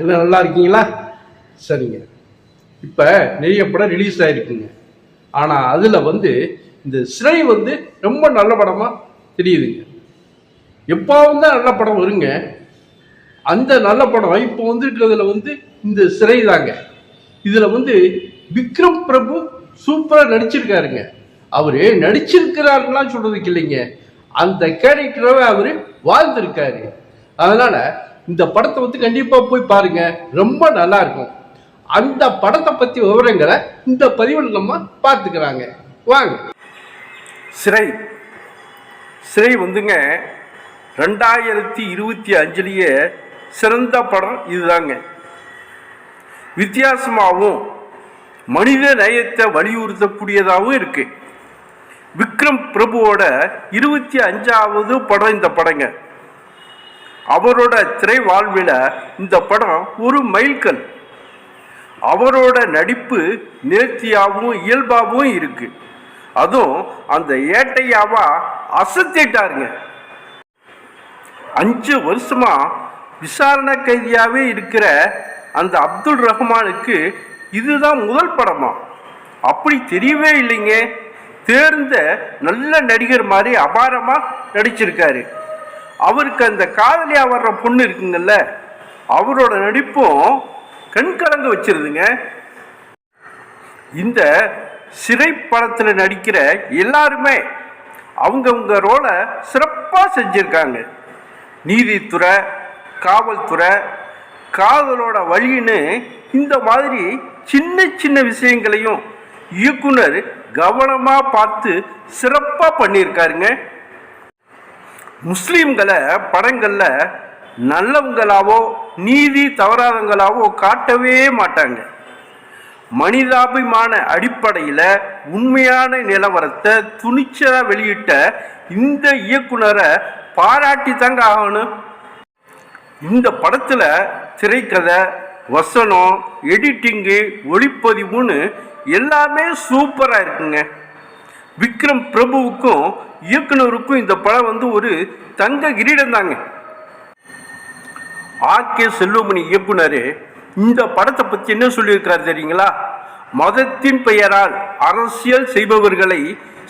எல்லாம் நல்லா இருக்கீங்களா? சரிங்க. இப்போ நிறைய படம் ரிலீஸ் ஆகிருக்குங்க ஆனால் அதில் வந்து இந்த சிறை வந்து ரொம்ப நல்ல படமாக தெரியுதுங்க. எப்பாவும் தான் நல்ல படம் வருங்க. அந்த நல்ல படம் இப்போ வந்துருக்கிறதுல வந்து இந்த சிறை தாங்க. இதில் வந்து விக்ரம் பிரபு சூப்பராக நடிச்சிருக்காருங்க. அவர் நடிச்சிருக்கிறாருலாம் சொல்கிறதுக்கு இல்லைங்க. அந்த கேரக்டராகவே அவர் வாழ்ந்திருக்காரு. அதனால் இந்த படத்தை வந்து கண்டிப்பாக போய் பாருங்க. ரொம்ப நல்லா இருக்கும். அந்த படத்தை பற்றி விவரங்களை இந்த பதிவில் நம்ம பார்த்துக்கிறாங்க வாங்க. சிறை. சிறை வந்துங்க ரெண்டாயிரத்தி இருபத்தி அஞ்சுலேயே சிறந்த படம் இதுதாங்க. வித்தியாசமாகவும் மனித நேயத்தை வலியுறுத்தக்கூடியதாகவும் இருக்குது விக்ரம் பிரபுவோட இருபத்தி அஞ்சாவது படம் இந்த படங்க. அவரோட திரை வாழ்வில் இந்த படம் ஒரு மைல்கல். அவரோட நடிப்பு நேர்த்தியாகவும் இயல்பாகவும் இருக்கு. அதுவும் அந்த ஏட்டையாவா அசத்திட்டாருங்க. அஞ்சு வருஷமா விசாரணை கைதியாகவே இருக்கிற அந்த அப்துல் ரஹ்மானுக்கு இதுதான் முதல் படமா. அப்படி தெரியவே இல்லைங்க. தேர்ந்த நல்ல நடிகர் மாதிரி அபாரமாக நடிச்சிருக்காரு. அவருக்கு அந்த காதலியா வர்ற பொண்ணு இருக்குங்கல்ல அவரோட நடிப்பும் கண்கலங்க வச்சிருதுங்க. இந்த சிறை படத்தில் நடிக்கிற எல்லாருமே அவங்கவுங்க ரோலை சிறப்பாக செஞ்சுருக்காங்க. நீதித்துறை காவல்துறை காதலோட வழின்னு இந்த மாதிரி சின்ன சின்ன விஷயங்களையும் இயக்குனர் கவனமாக பார்த்து சிறப்பாக பண்ணியிருக்காருங்க. முஸ்லீம்களை படங்களில் நல்லவங்களாவோ நீதி தவறாதவங்களாவோ காட்டவே மாட்டாங்க. மனிதாபிமான அடிப்படையில் உண்மையான நிலவரத்தை துணிச்சலாக வெளியிட்ட இந்த இயக்குனரை பாராட்டி தாங்க ஆகணும். இந்த படத்தில் திரைக்கதை வசனம் எடிட்டிங்கு ஒளிப்பதிவுன்னு எல்லாமே சூப்பராக இருக்குங்க. விக்ரம் பிரபுவுக்கும் இயக்குனருக்கும் இந்த படம் வந்து ஒரு தங்க கிரீடம் தாங்க ஆர் கே செல்வமணி இயக்குனர் இந்த படத்தை பற்றி என்ன சொல்லியிருக்கிறார் தெரியுங்களா? மதத்தின் பெயரால் அரசியல் செய்பவர்களை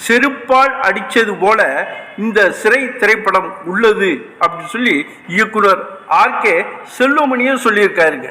செருப்பால் அடித்தது போல இந்த சிறை திரைப்படம் உள்ளது அப்படின்னு சொல்லி இயக்குனர் ஆர் கே செல்வமணியும் சொல்லியிருக்காருங்க.